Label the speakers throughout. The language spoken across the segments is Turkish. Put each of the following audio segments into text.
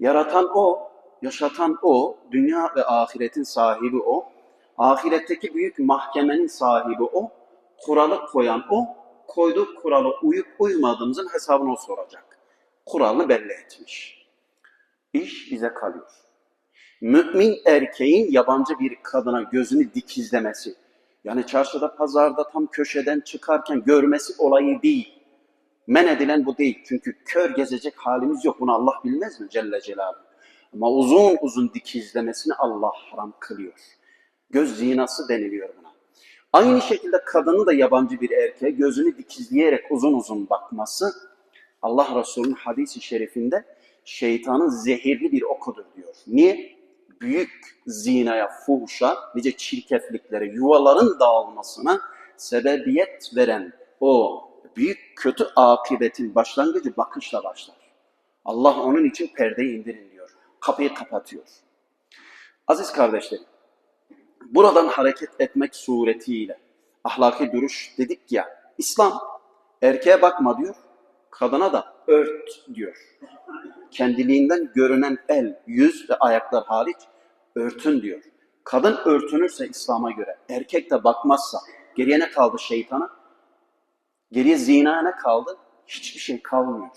Speaker 1: Yaratan o, yaşatan o, dünya ve ahiretin sahibi o, ahiretteki büyük mahkemenin sahibi o, kuralı koyan o, koyduğu kuralı uyup uymadığımızın hesabını o soracak. Kuralını belli etmiş. İş bize kalıyor. Mümin erkeğin yabancı bir kadına gözünü dikizlemesi, yani çarşıda, pazarda tam köşeden çıkarken görmesi olayı değil. Men edilen bu değil. Çünkü kör gezecek halimiz yok. Bunu Allah bilmez mi Celle Celaluhu? Ama uzun uzun dikizlemesini Allah haram kılıyor. Göz zinası deniliyor buna. Aynı şekilde kadının da yabancı bir erkeğe gözünü dikizleyerek uzun uzun bakması Allah Resulü'nün hadisi şerifinde şeytanın zehirli bir okudur diyor. Niye? Büyük zinaya, fuhuşa, nice çirkefliklere, yuvaların dağılmasına sebebiyet veren o büyük kötü akıbetin başlangıcı bakışla başlar. Allah onun için perdeyi indirin diyor. Kapıyı kapatıyor. Aziz kardeşlerim, buradan hareket etmek suretiyle ahlaki duruş dedik ya, İslam erkeğe bakma diyor, kadına da ört diyor. Kendiliğinden görünen el, yüz ve ayaklar hariç örtün diyor. Kadın örtünürse İslam'a göre, erkek de bakmazsa geriye ne kaldı şeytana? Geriye zina ne kaldı? Hiçbir şey kalmıyor.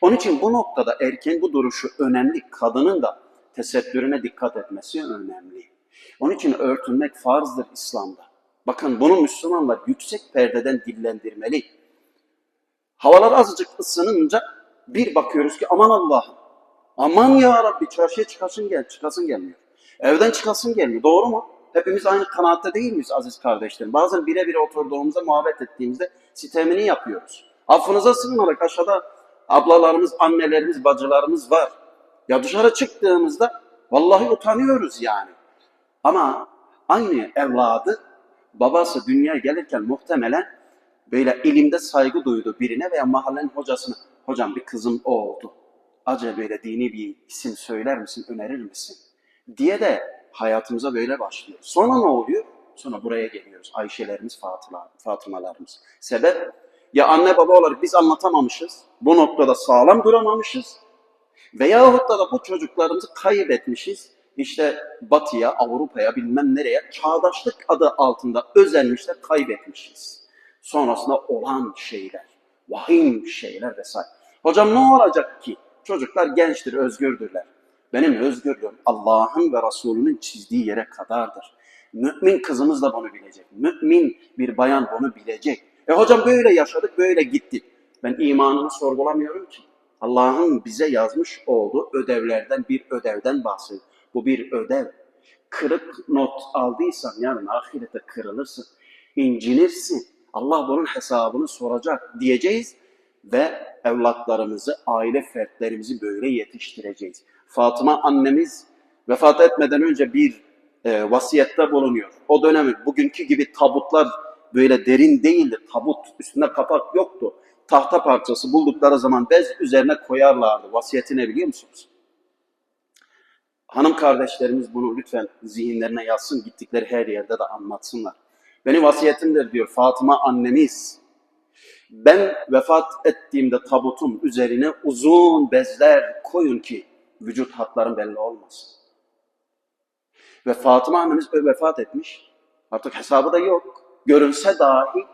Speaker 1: Onun için bu noktada erkeğin bu duruşu önemli. Kadının da tesettürüne dikkat etmesi önemli. Onun için örtünmek farzdır İslam'da. Bakın bunu Müslümanlar yüksek perdeden dillendirmeli. Havalar azıcık ısınınca bir bakıyoruz ki aman Allah'ım. Aman ya Rabbi çarşıya çıkasın gel, çıkasın gelmiyor. Evden çıkasın gelmiyor. Doğru mu? Hepimiz aynı kanaatte değil miyiz aziz kardeşlerim? Bazen birebir oturduğumuzda, muhabbet ettiğimizde sitemini yapıyoruz. Affınıza sığınarak aşağıda ablalarımız, annelerimiz, bacılarımız var. Ya dışarı çıktığımızda vallahi utanıyoruz yani. Ama aynı evladı babası dünyaya gelirken muhtemelen böyle ilimde saygı duydu birine veya mahallenin hocasına. Hocam bir kızım o oldu. Acaba böyle dini bir isim söyler misin, önerir misin? Diye de hayatımıza böyle başlıyor. Sonra ne oluyor? Sonra buraya geliyoruz. Ayşelerimiz, Fatıma, Fatımalarımız. Sebep? Ya anne baba olarak biz anlatamamışız. Bu noktada sağlam duramamışız. Veyahut da, da bu çocuklarımızı kaybetmişiz. İşte batıya, Avrupa'ya bilmem nereye çağdaşlık adı altında özenmişler, kaybetmişiz. Sonrasında olan şeyler, vahim şeyler vesaire. Hocam ne olacak ki? Çocuklar gençtir, özgürdürler. Benim özgürlüğüm Allah'ın ve Resulünün çizdiği yere kadardır. Mümin kızımız da bunu bilecek. Mümin bir bayan bunu bilecek. E hocam böyle yaşadık, böyle gittik. Ben imanımı sorgulamıyorum ki. Allah'ın bize yazmış olduğu ödevlerden bir ödevden bahsediyor. Bu bir ödev. Kırık not aldıysan yarın ahirete kırılırsın. incinirsin. Allah bunun hesabını soracak diyeceğiz ve evlatlarımızı, aile fertlerimizi böyle yetiştireceğiz. Fatıma annemiz vefat etmeden önce bir e, vasiyette bulunuyor. O dönemi bugünkü gibi tabutlar böyle derin değildi. Tabut üstünde kapak yoktu. Tahta parçası buldukları zaman bez üzerine koyarlardı. Vasiyeti ne biliyor musunuz? Hanım kardeşlerimiz bunu lütfen zihinlerine yazsın. Gittikleri her yerde de anlatsınlar. Benim vasiyetimdir diyor Fatıma annemiz. Ben vefat ettiğimde tabutun üzerine uzun bezler koyun ki vücut hatlarım belli olmasın. Ve Fatıma annemiz böyle vefat etmiş. Artık hesabı da yok. Görünse dahi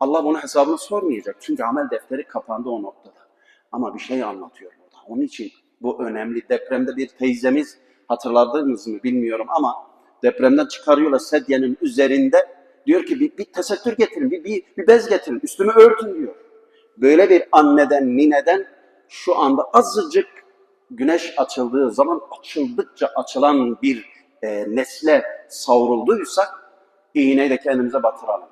Speaker 1: Allah bunun hesabını sormayacak. Çünkü amel defteri kapandı o noktada. Ama bir şey anlatıyor burada. Onun için bu önemli. Depremde bir teyzemiz hatırladınız mı bilmiyorum ama depremden çıkarıyorlar sedyenin üzerinde. Diyor ki bir, bir tesettür getirin, bir, bir, bir bez getirin, üstümü örtün diyor. Böyle bir anneden, nineden şu anda azıcık güneş açıldığı zaman açıldıkça açılan bir e, nesle savrulduysak iğneyi de kendimize batıralım.